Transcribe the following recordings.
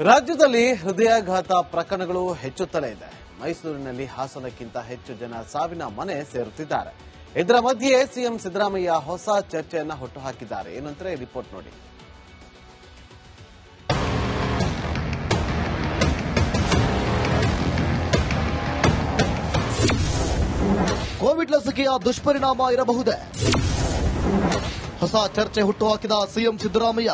ರಾಜ್ಯದಲ್ಲಿ ಹೃದಯಾಘಾತ ಪ್ರಕರಣಗಳು ಹೆಚ್ಚುತ್ತಲೇ ಇದೆ. ಮೈಸೂರಿನಲ್ಲಿ ಹಾಸನಕ್ಕಿಂತ ಹೆಚ್ಚು ಜನ ಸಾವಿನ ಮನೆ ಸೇರುತ್ತಿದ್ದಾರೆ. ಇದರ ಮಧ್ಯೆ ಸಿಎಂ ಸಿದ್ದರಾಮಯ್ಯ ಹೊಸ ಚರ್ಚೆಯನ್ನ ಹುಟ್ಟುಹಾಕಿದ್ದಾರೆ. ಏನಂತಾರೆ ರಿಪೋರ್ಟ್ ನೋಡಿ. ಕೋವಿಡ್ ಲಸಿಕೆಯ ದುಷ್ಪರಿಣಾಮ ಇರಬಹುದೇ? ಹೊಸ ಚರ್ಚೆ ಹುಟ್ಟುಹಾಕಿದ ಸಿಎಂ ಸಿದ್ದರಾಮಯ್ಯ.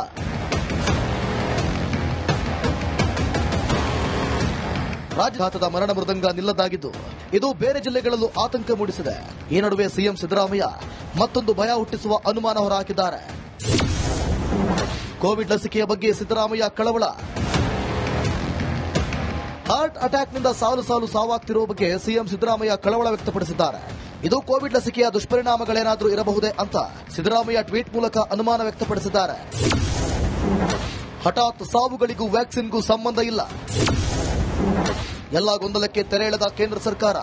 ರಾಜಘಾತದ ಮರಣ ಮೃದಂಗ ನಿಲ್ಲದಾಗಿದ್ದು, ಇದು ಬೇರೆ ಜಿಲ್ಲೆಗಳಲ್ಲೂ ಆತಂಕ ಮೂಡಿಸಿದೆ. ಈ ನಡುವೆ ಸಿಎಂ ಸಿದ್ದರಾಮಯ್ಯ ಮತ್ತೊಂದು ಭಯ ಹುಟ್ಟಿಸುವ ಅನುಮಾನ ಹೊರಹಾಕಿದ್ದಾರೆ. ಕೋವಿಡ್ ಲಸಿಕೆಯ ಬಗ್ಗೆ ಸಿದ್ದರಾಮಯ್ಯ ಕಳವಳ. ಹಾರ್ಟ್ ಅಟ್ಯಾಕ್ನಿಂದ ಸಾಲು ಸಾಲು ಸಾವಾಗ್ತಿರುವ ಬಗ್ಗೆ ಸಿಎಂ ಸಿದ್ದರಾಮಯ್ಯ ಕಳವಳ ವ್ಯಕ್ತಪಡಿಸಿದ್ದಾರೆ. ಇದು ಕೋವಿಡ್ ಲಸಿಕೆಯ ದುಷ್ಪರಿಣಾಮಗಳೇನಾದರೂ ಇರಬಹುದೇ ಅಂತ ಸಿದ್ದರಾಮಯ್ಯ ಟ್ವೀಟ್ ಮೂಲಕ ಅನುಮಾನ ವ್ಯಕ್ತಪಡಿಸಿದ್ದಾರೆ. ಹಠಾತ್ ಸಾವುಗಳಿಗೂ ವ್ಯಾಕ್ಸಿನ್ಗೂ ಸಂಬಂಧ ಇಲ್ಲ. ಎಲ್ಲ ಗೊಂದಲಕ್ಕೆ ತೆರೆ ಎಳೆದ ಕೇಂದ್ರ ಸರ್ಕಾರ.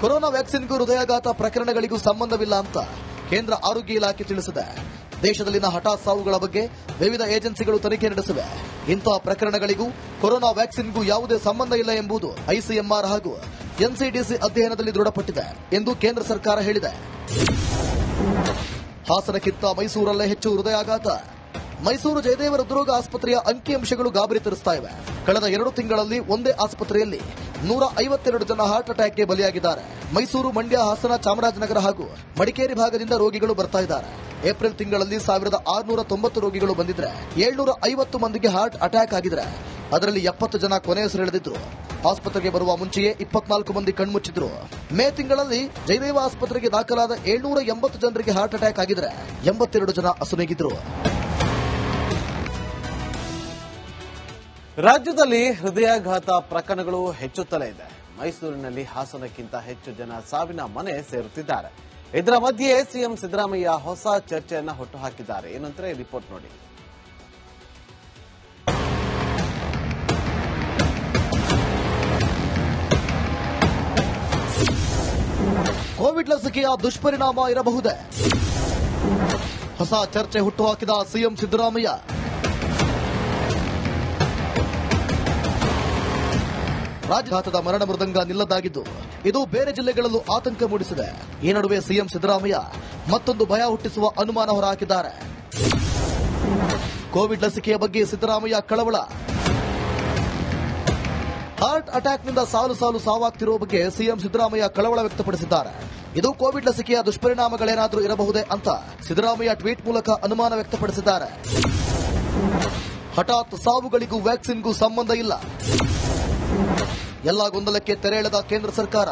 ಕೊರೋನಾ ವ್ಯಾಕ್ಸಿನ್ಗೂ ಹೃದಯಾಘಾತ ಪ್ರಕರಣಗಳಿಗೂ ಸಂಬಂಧವಿಲ್ಲ ಅಂತ ಕೇಂದ್ರ ಆರೋಗ್ಯ ಇಲಾಖೆ ತಿಳಿಸಿದೆ. ದೇಶದಲ್ಲಿನ ಹಠಾತ್ ಸಾವುಗಳ ಬಗ್ಗೆ ವಿವಿಧ ಏಜೆನ್ಸಿಗಳು ತನಿಖೆ ನಡೆಸಿವೆ. ಇಂತಹ ಪ್ರಕರಣಗಳಿಗೂ, ಕೊರೋನಾ ವ್ಯಾಕ್ಸಿನ್ಗೂ ಯಾವುದೇ ಸಂಬಂಧ ಇಲ್ಲ ಎಂಬುದು ಐಸಿಎಂಆರ್ ಹಾಗೂ ಎನ್ಸಿಡಿಸಿ ಅಧ್ಯಯನದಲ್ಲಿ ದೃಢಪಟ್ಟಿದೆ ಎಂದು ಕೇಂದ್ರ ಸರ್ಕಾರ ಹೇಳಿದೆ. ಹಾಸನಕ್ಕಿಂತ ಮೈಸೂರಲ್ಲೇ ಹೆಚ್ಚು ಹೃದಯಾಘಾತ. ಮೈಸೂರು ಜಯದೇವ ಹೃದ್ರೋಗ ಆಸ್ಪತ್ರೆಯ ಅಂಕಿಅಂಶಗಳು ಗಾಬರಿ ತರಿಸ್ತಾ ಇವೆ. ಕಳೆದ ಎರಡು ತಿಂಗಳಲ್ಲಿ ಒಂದೇ ಆಸ್ಪತ್ರೆಯಲ್ಲಿ ನೂರ ಐವತ್ತೆರಡು ಜನ ಹಾರ್ಟ್ ಅಟ್ಯಾಕ್ಗೆ ಬಲಿಯಾಗಿದ್ದಾರೆ. ಮೈಸೂರು ಮಂಡ್ಯ, ಹಾಸನ, ಚಾಮರಾಜನಗರ ಹಾಗೂ ಮಡಿಕೇರಿ ಭಾಗದಿಂದ ರೋಗಿಗಳು ಬರ್ತಾ ಇದ್ದಾರೆ. ಏಪ್ರಿಲ್ ತಿಂಗಳಲ್ಲಿ ಸಾವಿರದ ಆರುನೂರ ತೊಂಬತ್ತು ರೋಗಿಗಳು ಬಂದಿದ್ರೆ ಏಳ್ನೂರ ಐವತ್ತು ಮಂದಿಗೆ ಹಾರ್ಟ್ ಅಟ್ಯಾಕ್ ಆಗಿದ್ರೆ ಅದರಲ್ಲಿ ಎಪ್ಪತ್ತು ಜನ ಕೊನೆಯುಸಿರೆಳೆದಿದ್ರು ಆಸ್ಪತ್ರೆಗೆ ಬರುವ ಮುಂಚೆಯೇ ಇಪ್ಪತ್ನಾಲ್ಕು ಮಂದಿ ಕಣ್ಮುಚ್ಚಿದ್ರು. ಮೇ ತಿಂಗಳಲ್ಲಿ ಜಯದೇವ ಆಸ್ಪತ್ರೆಗೆ ದಾಖಲಾದ ಏಳ್ನೂರ ಎಂಬತ್ತು ಜನರಿಗೆ ಹಾರ್ಟ್ ಅಟ್ಯಾಕ್ ಆಗಿದ್ರೆ ಎಂಬತ್ತೆರಡು ಜನ ಅಸುನೀಗಿದ್ರು. ರಾಜ್ಯದಲ್ಲಿ ಹೃದಯಾಘಾತ ಪ್ರಕರಣಗಳು ಹೆಚ್ಚುತ್ತಲೇ ಇದೆ. ಮೈಸೂರಿನಲ್ಲಿ ಹಾಸನಕ್ಕಿಂತ ಹೆಚ್ಚು ಜನ ಸಾವಿನ ಮನೆ ಸೇರುತ್ತಿದ್ದಾರೆ. ಇದರ ಮಧ್ಯೆ ಸಿಎಂ ಸಿದ್ದರಾಮಯ್ಯ ಹೊಸ ಚರ್ಚೆಯನ್ನ ಹುಟ್ಟುಹಾಕಿದ್ದಾರೆ. ಏನಂತಾರೆ ರಿಪೋರ್ಟ್ ನೋಡಿ. ಕೋವಿಡ್ ಲಸಿಕೆಯ ದುಷ್ಪರಿಣಾಮ ಇರಬಹುದೇ? ಹೊಸ ಚರ್ಚೆ ಹುಟ್ಟುಹಾಕಿದ ಸಿಎಂ ಸಿದ್ದರಾಮಯ್ಯ. ರಾಜಘಾತದ ಮರಣ ಮೃದಂಗ ನಿಲ್ಲದಾಗಿದ್ದು ಇದು ಬೇರೆ ಜಿಲ್ಲೆಗಳಲ್ಲೂ ಆತಂಕ ಮೂಡಿಸಿದೆ. ಈ ನಡುವೆ ಸಿಎಂ ಸಿದ್ದರಾಮಯ್ಯ ಮತ್ತೊಂದು ಭಯ ಹುಟ್ಟಿಸುವ ಅನುಮಾನ ಹೊರಹಾಕಿದ್ದಾರೆ. ಕೋವಿಡ್ ಲಸಿಕೆಯ ಬಗ್ಗೆ ಸಿದ್ದರಾಮಯ್ಯ ಕಳವಳ. ಹಾರ್ಟ್ ಅಟ್ಯಾಕ್ನಿಂದ ಸಾಲು ಸಾಲು ಸಾವಾಗ್ತಿರುವ ಬಗ್ಗೆ ಸಿಎಂ ಸಿದ್ದರಾಮಯ್ಯ ಕಳವಳ ವ್ಯಕ್ತಪಡಿಸಿದ್ದಾರೆ. ಇದು ಕೋವಿಡ್ ಲಸಿಕೆಯ ದುಷ್ಪರಿಣಾಮಗಳೇನಾದರೂ ಇರಬಹುದೇ ಅಂತ ಸಿದ್ದರಾಮಯ್ಯ ಟ್ವೀಟ್ ಮೂಲಕ ಅನುಮಾನ ವ್ಯಕ್ತಪಡಿಸಿದ್ದಾರೆ. ಹಠಾತ್ ಸಾವುಗಳಿಗೂ ವ್ಯಾಕ್ಸಿನ್ಗೂ ಸಂಬಂಧ ಇಲ್ಲ. ಎಲ್ಲ ಗೊಂದಲಕ್ಕೆ ತೆರೆ ಎಳೆದ ಕೇಂದ್ರ ಸರ್ಕಾರ.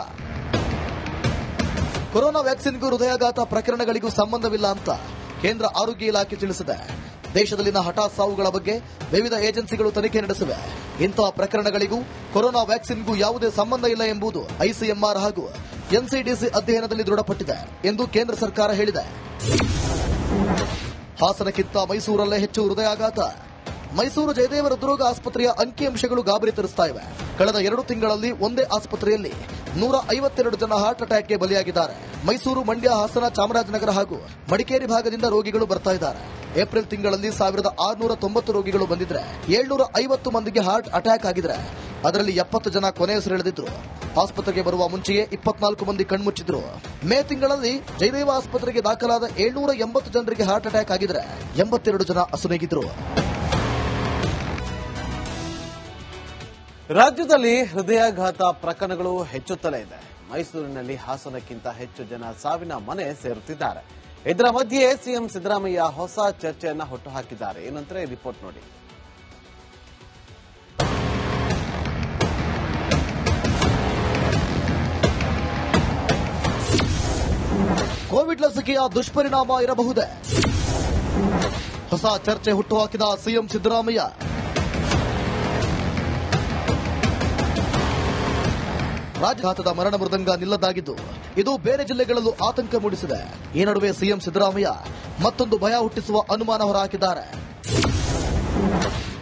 ಕೊರೋನಾ ವ್ಯಾಕ್ಸಿನ್ಗೂ ಹೃದಯಾಘಾತ ಪ್ರಕರಣಗಳಿಗೂ ಸಂಬಂಧವಿಲ್ಲ ಅಂತ ಕೇಂದ್ರ ಆರೋಗ್ಯ ಇಲಾಖೆ ತಿಳಿಸಿದೆ. ದೇಶದಲ್ಲಿನ ಹಠಾತ್ ಸಾವುಗಳ ಬಗ್ಗೆ ವಿವಿಧ ಏಜೆನ್ಸಿಗಳು ತನಿಖೆ ನಡೆಸಿವೆ. ಇಂತಹ ಪ್ರಕರಣಗಳಿಗೂ, ಕೊರೋನಾ ವ್ಯಾಕ್ಸಿನ್ಗೂ ಯಾವುದೇ ಸಂಬಂಧ ಇಲ್ಲ ಎಂಬುದು ಐಸಿಎಂಆರ್ ಹಾಗೂ ಎನ್ಸಿಡಿಸಿ ಅಧ್ಯಯನದಲ್ಲಿ ದೃಢಪಟ್ಟಿದೆ ಎಂದು ಕೇಂದ್ರ ಸರ್ಕಾರ ಹೇಳಿದೆ. ಹಾಸನಕ್ಕಿಂತ ಮೈಸೂರಲ್ಲೇ ಹೆಚ್ಚು ಹೃದಯಾಘಾತ. ಮೈಸೂರು ಜಯದೇವ ಹೃದ್ರೋಗ ಆಸ್ಪತ್ರೆಯ ಅಂಕಿಅಂಶಗಳು ಗಾಬರಿ ತರಿಸ್ತಾ ಇವೆ. ಕಳೆದ ಎರಡು ತಿಂಗಳಲ್ಲಿ ಒಂದೇ ಆಸ್ಪತ್ರೆಯಲ್ಲಿ ನೂರ ಐವತ್ತೆರಡು ಜನ ಹಾರ್ಟ್ ಅಟ್ಯಾಕ್ಗೆ ಬಲಿಯಾಗಿದ್ದಾರೆ. ಮೈಸೂರು, ಮಂಡ್ಯ, ಹಾಸನ, ಚಾಮರಾಜನಗರ ಹಾಗೂ ಮಡಿಕೇರಿ ಭಾಗದಿಂದ ರೋಗಿಗಳು ಬರ್ತಾ ಇದ್ದಾರೆ. ಏಪ್ರಿಲ್ ತಿಂಗಳಲ್ಲಿ ಸಾವಿರದ ಆರುನೂರ ತೊಂಬತ್ತು ರೋಗಿಗಳು ಬಂದಿದ್ರೆ ಏಳ್ನೂರ ಐವತ್ತು ಮಂದಿಗೆ ಹಾರ್ಟ್ ಅಟ್ಯಾಕ್ ಆಗಿದ್ರೆ ಅದರಲ್ಲಿ ಎಪ್ಪತ್ತು ಜನ ಕೊನೆಯುಸಿರೆಳೆದಿದ್ರು ಆಸ್ಪತ್ರೆಗೆ ಬರುವ ಮುಂಚೆಯೇ ಇಪ್ಪತ್ನಾಲ್ಕು ಮಂದಿ ಕಣ್ಮುಚ್ಚಿದ್ರು. ಮೇ ತಿಂಗಳಲ್ಲಿ ಜಯದೇವ ಆಸ್ಪತ್ರೆಗೆ ದಾಖಲಾದ ಏಳ್ನೂರ ಎಂಬತ್ತು ಜನರಿಗೆ ಹಾರ್ಟ್ ಅಟ್ಯಾಕ್ ಆಗಿದ್ರೆ ಎಂಬತ್ತೆರಡು ಜನ ಅಸುನೀಗಿದ್ರು ರಾಜ್ಯದಲ್ಲಿ ಹೃದಯಾಘಾತ ಪ್ರಕರಣಗಳು ಹೆಚ್ಚುತ್ತಲೇ ಇದೆ. ಮೈಸೂರಿನಲ್ಲಿ ಹಾಸನಕ್ಕಿಂತ ಹೆಚ್ಚು ಜನ ಸಾವಿನ ಮನೆ ಸೇರುತ್ತಿದ್ದಾರೆ. ಇದರ ಮಧ್ಯೆ ಸಿಎಂ ಸಿದ್ದರಾಮಯ್ಯ ಹೊಸ ಚರ್ಚೆಯನ್ನ ಹುಟ್ಟುಹಾಕಿದ್ದಾರೆ. ಏನಂತಾರೆ ರಿಪೋರ್ಟ್ ನೋಡಿ. ಕೋವಿಡ್ ಲಸಿಕೆಯ ದುಷ್ಪರಿಣಾಮ ಇರಬಹುದೇ? ಹೊಸ ಚರ್ಚೆ ಹುಟ್ಟುಹಾಕಿದ ಸಿಎಂ ಸಿದ್ದರಾಮಯ್ಯ. ರಾಜಘಾತದ ಮರಣ ಮೃದಂಗ ನಿಲ್ಲದಾಗಿದ್ದು, ಇದು ಬೇರೆ ಜಿಲ್ಲೆಗಳಲ್ಲೂ ಆತಂಕ ಮೂಡಿಸಿದೆ. ಈ ನಡುವೆ ಸಿಎಂ ಸಿದ್ದರಾಮಯ್ಯ ಮತ್ತೊಂದು ಭಯ ಹುಟ್ಟಿಸುವ ಅನುಮಾನ ಹೊರಹಾಕಿದ್ದಾರೆ.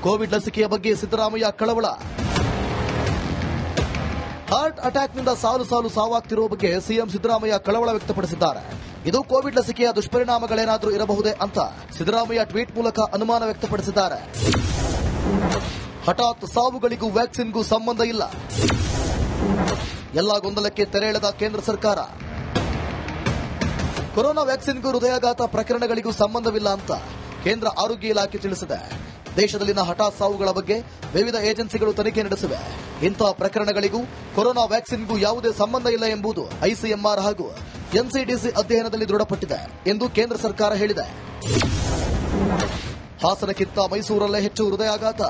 ಕೋವಿಡ್ ಲಸಿಕೆಯ ಬಗ್ಗೆ ಸಿದ್ದರಾಮಯ್ಯ ಕಳವಳ. ಹಾರ್ಟ್ ಅಟ್ಯಾಕ್ನಿಂದ ಸಾಲು ಸಾಲು ಸಾವಾಗ್ತಿರುವ ಬಗ್ಗೆ ಸಿಎಂ ಸಿದ್ದರಾಮಯ್ಯ ಕಳವಳ ವ್ಯಕ್ತಪಡಿಸಿದ್ದಾರೆ. ಇದು ಕೋವಿಡ್ ಲಸಿಕೆಯ ದುಷ್ಪರಿಣಾಮಗಳೇನಾದರೂ ಇರಬಹುದೇ ಅಂತ ಸಿದ್ದರಾಮಯ್ಯ ಟ್ವೀಟ್ ಮೂಲಕ ಅನುಮಾನ ವ್ಯಕ್ತಪಡಿಸಿದ್ದಾರೆ. ಹಠಾತ್ ಸಾವುಗಳಿಗೂ ವ್ಯಾಕ್ಸಿನ್ಗೂ ಸಂಬಂಧ ಇಲ್ಲ. ಎಲ್ಲ ಗೊಂದಲಕ್ಕೆ ತೆರೆ ಎಳೆದ ಕೇಂದ್ರ ಸರ್ಕಾರ. ಕೊರೋನಾ ವ್ಯಾಕ್ಸಿನ್ಗೂ ಹೃದಯಾಘಾತ ಪ್ರಕರಣಗಳಿಗೂ ಸಂಬಂಧವಿಲ್ಲ ಅಂತ ಕೇಂದ್ರ ಆರೋಗ್ಯ ಇಲಾಖೆ ತಿಳಿಸಿದೆ. ದೇಶದಲ್ಲಿನ ಹಠಾತ್ ಸಾವುಗಳ ಬಗ್ಗೆ ವಿವಿಧ ಏಜೆನ್ಸಿಗಳು ತನಿಖೆ ನಡೆಸಿವೆ. ಇಂತಹ ಪ್ರಕರಣಗಳಿಗೂ ಕೊರೋನಾ ವ್ಯಾಕ್ಸಿನ್ಗೂ ಯಾವುದೇ ಸಂಬಂಧ ಇಲ್ಲ ಎಂಬುದು ಐಸಿಎಂಆರ್ ಹಾಗೂ ಎನ್ಸಿಡಿಸಿ ಅಧ್ಯಯನದಲ್ಲಿ ದೃಢಪಟ್ಟಿದೆ ಎಂದು ಕೇಂದ್ರ ಸರ್ಕಾರ ಹೇಳಿದೆ. ಹಾಸನಕ್ಕಿಂತ ಮೈಸೂರಲ್ಲೇ ಹೆಚ್ಚು ಹೃದಯಾಘಾತ.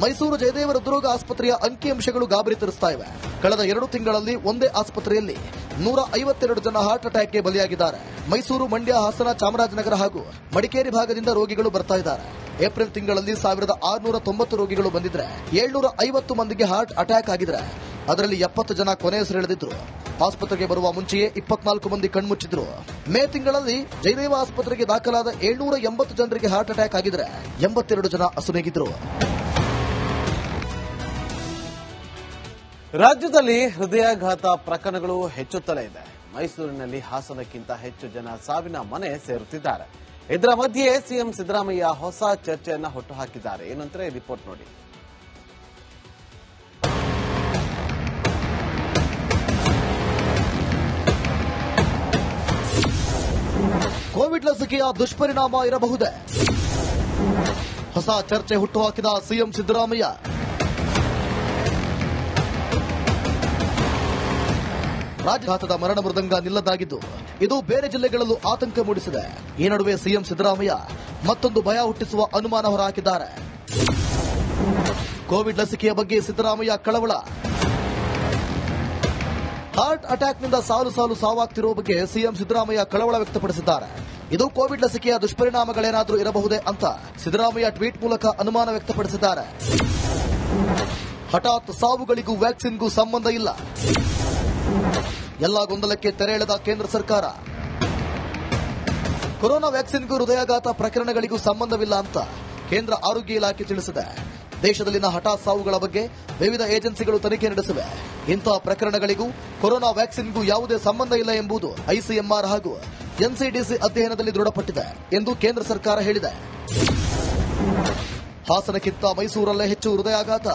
ಮೈಸೂರು ಜಯದೇವ ಹೃದ್ರೋಗ ಆಸ್ಪತ್ರೆಯ ಅಂಕಿಅಂಶಗಳು ಗಾಬರಿ ತರಿಸ್ತಾ ಇವೆ. ಕಳೆದ ಎರಡು ತಿಂಗಳಲ್ಲಿ ಒಂದೇ ಆಸ್ಪತ್ರೆಯಲ್ಲಿ ನೂರ ಐವತ್ತೆರಡು ಜನ ಹಾರ್ಟ್ ಅಟ್ಯಾಕ್ಗೆ ಬಲಿಯಾಗಿದ್ದಾರೆ. ಮೈಸೂರು ಮಂಡ್ಯ, ಹಾಸನ, ಚಾಮರಾಜನಗರ ಹಾಗೂ ಮಡಿಕೇರಿ ಭಾಗದಿಂದ ರೋಗಿಗಳು ಬರ್ತಾ ಇದ್ದಾರೆ. ಏಪ್ರಿಲ್ ತಿಂಗಳಲ್ಲಿ ಸಾವಿರದ ಆರುನೂರ ತೊಂಬತ್ತು ರೋಗಿಗಳು ಬಂದಿದ್ರೆ ಏಳ್ನೂರ ಐವತ್ತು ಮಂದಿಗೆ ಹಾರ್ಟ್ ಅಟ್ಯಾಕ್ ಆಗಿದ್ರೆ ಅದರಲ್ಲಿ ಎಪ್ಪತ್ತು ಜನ ಕೊನೆಯುಸಿರೆಳೆದಿದ್ರು ಆಸ್ಪತ್ರೆಗೆ ಬರುವ ಮುಂಚೆಯೇ ಇಪ್ಪತ್ನಾಲ್ಕು ಮಂದಿ ಕಣ್ಮುಚ್ಚಿದ್ರು. ಮೇ ತಿಂಗಳಲ್ಲಿ ಜಯದೇವ ಆಸ್ಪತ್ರೆಗೆ ದಾಖಲಾದ ಏಳ್ನೂರ ಎಂಬತ್ತು ಜನರಿಗೆ ಹಾರ್ಟ್ ಅಟ್ಯಾಕ್ ಆಗಿದ್ರೆ ಎಂಬತ್ತೆರಡು ಜನ ಅಸುನೀಗಿದ್ರು ರಾಜ್ಯದಲ್ಲಿ ಹೃದಯಾಘಾತ ಪ್ರಕರಣಗಳು ಹೆಚ್ಚುತ್ತಲೇ ಇದೆ. ಮೈಸೂರಿನಲ್ಲಿ ಹಾಸನಕ್ಕಿಂತ ಹೆಚ್ಚು ಜನ ಸಾವಿನ ಮನೆ ಸೇರುತ್ತಿದ್ದಾರೆ. ಇದರ ಮಧ್ಯೆ ಸಿಎಂ ಸಿದ್ದರಾಮಯ್ಯ ಹೊಸ ಚರ್ಚೆಯನ್ನ ಹುಟ್ಟು ಹಾಕಿದ್ದಾರೆ ಏನಂತಾರೆ ರಿಪೋರ್ಟ್ ನೋಡಿ. ಕೋವಿಡ್ ಲಸಿಕೆಯ ದುಷ್ಪರಿಣಾಮ ಇರಬಹುದೇ? ಹೊಸ ಚರ್ಚೆ ಹುಟ್ಟುಹಾಕಿದ ಸಿಎಂ ಸಿದ್ದರಾಮಯ್ಯ. ರಾಜಘಾತದ ಮರಣ ಮೃದಂಗ ನಿಲ್ಲದಾಗಿದ್ದು, ಇದು ಬೇರೆ ಜಿಲ್ಲೆಗಳಲ್ಲೂ ಆತಂಕ ಮೂಡಿಸಿದೆ. ಈ ನಡುವೆ ಸಿಎಂ ಸಿದ್ದರಾಮಯ್ಯ ಮತ್ತೊಂದು ಭಯ ಹುಟ್ಟಿಸುವ ಅನುಮಾನ ಹೊರಹಾಕಿದ್ದಾರೆ. ಕೋವಿಡ್ ಲಸಿಕೆಯ ಬಗ್ಗೆ ಸಿದ್ದರಾಮಯ್ಯ ಕಳವಳ. ಹಾರ್ಟ್ ಅಟ್ಯಾಕ್ನಿಂದ ಸಾಲು ಸಾಲು ಸಾವಾಗ್ತಿರುವ ಬಗ್ಗೆ ಸಿಎಂ ಸಿದ್ದರಾಮಯ್ಯ ಕಳವಳ ವ್ಯಕ್ತಪಡಿಸಿದ್ದಾರೆ. ಇದು ಕೋವಿಡ್ ಲಸಿಕೆಯ ದುಷ್ಪರಿಣಾಮಗಳೇನಾದರೂ ಇರಬಹುದೇ ಅಂತ ಸಿದ್ದರಾಮಯ್ಯ ಟ್ವೀಟ್ ಮೂಲಕ ಅನುಮಾನ ವ್ಯಕ್ತಪಡಿಸಿದ್ದಾರೆ. ಹಠಾತ್ ಸಾವುಗಳಿಗೂ ವ್ಯಾಕ್ಸಿನ್ಗೂ ಸಂಬಂಧ ಇಲ್ಲ. ಎಲ್ಲ ಗೊಂದಲಕ್ಕೆ ತೆರೆ ಎಳೆದ ಕೇಂದ್ರ ಸರ್ಕಾರ. ಕೊರೋನಾ ವ್ಯಾಕ್ಸಿನ್ಗೂ ಹೃದಯಾಘಾತ ಪ್ರಕರಣಗಳಿಗೂ ಸಂಬಂಧವಿಲ್ಲ ಅಂತ ಕೇಂದ್ರ ಆರೋಗ್ಯ ಇಲಾಖೆ ತಿಳಿಸಿದೆ. ದೇಶದಲ್ಲಿನ ಹಠಾತ್ ಸಾವುಗಳ ಬಗ್ಗೆ ವಿವಿಧ ಏಜೆನ್ಸಿಗಳು ತನಿಖೆ ನಡೆಸಿವೆ. ಇಂತಹ ಪ್ರಕರಣಗಳಿಗೂ, ಕೊರೋನಾ ವ್ಯಾಕ್ಸಿನ್ಗೂ ಯಾವುದೇ ಸಂಬಂಧ ಇಲ್ಲ ಎಂಬುದು ಐಸಿಎಂಆರ್ ಹಾಗೂ ಎನ್ಸಿಡಿಸಿ ಅಧ್ಯಯನದಲ್ಲಿ ದೃಢಪಟ್ಟಿದೆ ಎಂದು ಕೇಂದ್ರ ಸರ್ಕಾರ ಹೇಳಿದೆ. ಹಾಸನಕ್ಕಿಂತ ಮೈಸೂರಲ್ಲೇ ಹೆಚ್ಚು ಹೃದಯಾಘಾತ.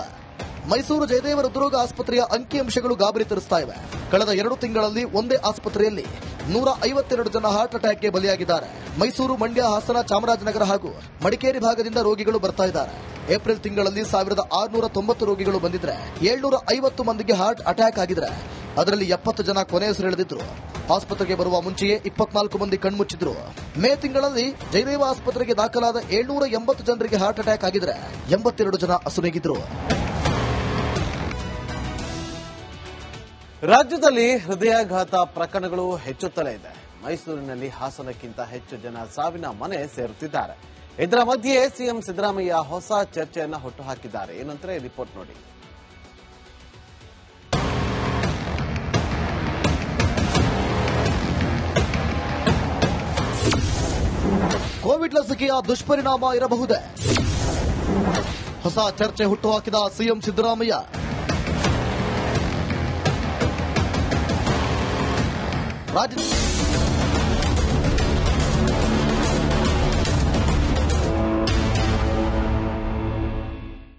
ಮೈಸೂರು ಜಯದೇವ ಹೃದ್ರೋಗ ಆಸ್ಪತ್ರೆಯ ಅಂಕಿಅಂಶಗಳು ಗಾಬರಿ ತರಿಸ್ತಾ ಇವೆ. ಕಳೆದ ಎರಡು ತಿಂಗಳಲ್ಲಿ ಒಂದೇ ಆಸ್ಪತ್ರೆಯಲ್ಲಿ ನೂರ ಐವತ್ತೆರಡು ಜನ ಹಾರ್ಟ್ ಅಟ್ಯಾಕ್ಗೆ ಬಲಿಯಾಗಿದ್ದಾರೆ. ಮೈಸೂರು ಮಂಡ್ಯ, ಹಾಸನ, ಚಾಮರಾಜನಗರ ಹಾಗೂ ಮಡಿಕೇರಿ ಭಾಗದಿಂದ ರೋಗಿಗಳು ಬರ್ತಾ ಇದ್ದಾರೆ. ಏಪ್ರಿಲ್ ತಿಂಗಳಲ್ಲಿ ಸಾವಿರದ ಆರುನೂರ ತೊಂಬತ್ತು ರೋಗಿಗಳು ಬಂದಿದ್ರೆ ಏಳ್ನೂರ ಐವತ್ತು ಮಂದಿಗೆ ಹಾರ್ಟ್ ಅಟ್ಯಾಕ್ ಆಗಿದ್ರೆ ಅದರಲ್ಲಿ ಎಪ್ಪತ್ತು ಜನ ಕೊನೆಯುಸಿರೆಳೆದಿದ್ರು ಆಸ್ಪತ್ರೆಗೆ ಬರುವ ಮುಂಚೆಯೇ ಇಪ್ಪತ್ನಾಲ್ಕು ಮಂದಿ ಕಣ್ಮುಚ್ಚಿದ್ರು. ಮೇ ತಿಂಗಳಲ್ಲಿ ಜಯದೇವ ಆಸ್ಪತ್ರೆಗೆ ದಾಖಲಾದ ಏಳ್ನೂರ ಎಂಬತ್ತು ಜನರಿಗೆ ಹಾರ್ಟ್ ಅಟ್ಯಾಕ್ ಆಗಿದ್ರೆ ಎಂಬತ್ತೆರಡು ಜನ ಅಸುನೀಗಿದ್ರು. ರಾಜ್ಯದಲ್ಲಿ ಹೃದಯಾಘಾತ ಪ್ರಕರಣಗಳು ಹೆಚ್ಚುತ್ತಲೇ ಇದೆ. ಮೈಸೂರಿನಲ್ಲಿ ಹಾಸನಕ್ಕಿಂತ ಹೆಚ್ಚು ಜನ ಸಾವಿನ ಮನೆ ಸೇರುತ್ತಿದ್ದಾರೆ. ಇದರ ಮಧ್ಯೆ ಸಿಎಂ ಸಿದ್ದರಾಮಯ್ಯ ಹೊಸ ಚರ್ಚೆಯನ್ನ ಹುಟ್ಟುಹಾಕಿದ್ದಾರೆ. ಹಾಕಿದ್ದಾರೆ ಈ ರಿಪೋರ್ಟ್ ನೋಡಿ. ಕೋವಿಡ್ ಲಸಿಕೆಯ ದುಷ್ಪರಿಣಾಮ ಇರಬಹುದೇ? ಹೊಸ ಚರ್ಚೆ ಹುಟ್ಟುಹಾಕಿದ ಸಿಎಂ ಸಿದ್ದರಾಮಯ್ಯ. Rodney.